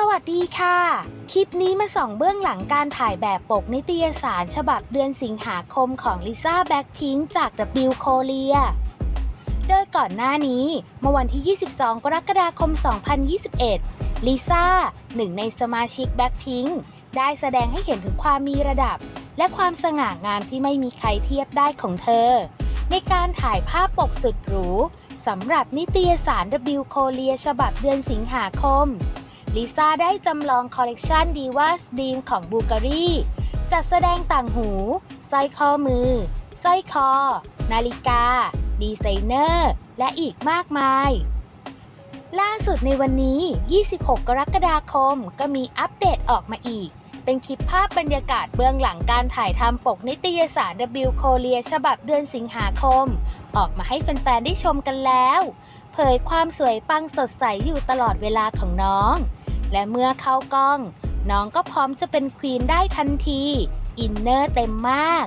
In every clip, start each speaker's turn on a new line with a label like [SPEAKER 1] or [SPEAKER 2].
[SPEAKER 1] สวัสดีค่ะ คลิปนี้มาส่องเบื้องหลังการถ่ายแบบปกนิตยสารฉบับเดือนสิงหาคมของลิซ่าแบ็คพิงจาก W โคเรียโดยก่อนหน้านี้ เมื่อวันที่ 22 กรกฎาคม 2021 ลิซ่า หนึ่งในสมาชิกแบ็คพิงได้แสดงให้เห็นถึงความมีระดับ และความสง่างามที่ไม่มีใครเทียบได้ของเธอ ในการถ่ายภาพปกสุดหรูสำหรับนิตยสาร W โคเรียฉบับเดือนสิงหาคม ลิซ่าได้จำลองคอลเลกชันดีว่าสดีมของบูการีจัดแสดงต่างหูสร้อยข้อมือสร้อยคอ นาฬิกา ดีไซเนอร์ และอีกมากมาย ล่าสุดในวันนี้ 26 กรกฎาคมก็มีอัปเดตออกมาอีก เป็นคลิปภาพบรรยากาศเบื้องหลังการถ่ายทำปกนิตยสาร W โคเรียฉบับเดือนสิงหาคม ออกมาให้แฟนๆ ได้ชมกันแล้ว เผยความสวยปังสดใสอยู่ตลอดเวลาของน้อง และเมื่อเข้ากล้อง น้องก็พร้อมจะเป็นควีนได้ทันที อินเนอร์เต็มมาก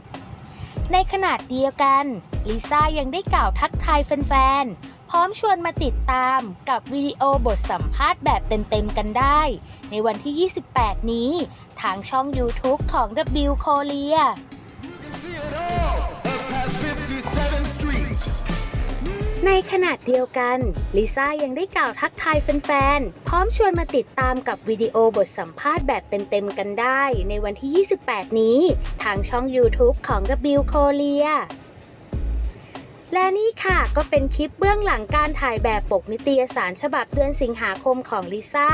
[SPEAKER 1] ในขนาดเดียวกันลิซ่ายังได้กล่าวทักทายแฟนๆ พร้อมชวนมาติดตามกับวิดีโอบทสัมภาษณ์แบบเต็มๆ กันได้ ในวันที่ 28 นี้ ทางช่อง YouTube ของ W Korea ในขณะเดียวกันลิซ่ายังได้กล่าวทักทายแฟนๆ พร้อมชวนมาติดตามกับวิดีโอบทสัมภาษณ์แบบเต็มๆ กันได้ ในวันที่ 28 นี้ ทางช่อง YouTube ของ W Korea และนี่ค่ะ ก็เป็นคลิปเบื้องหลังการถ่ายแบบปกนิตยสารฉบับเดือนสิงหาคมของลิซ่า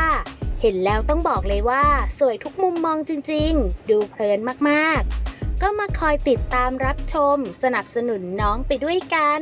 [SPEAKER 1] เห็นแล้วต้องบอกเลยว่า สวยทุกมุมมองจริงๆ ดูเพลินมากๆ ก็มาคอยติดตามรับชม สนับสนุนน้องไปด้วยกัน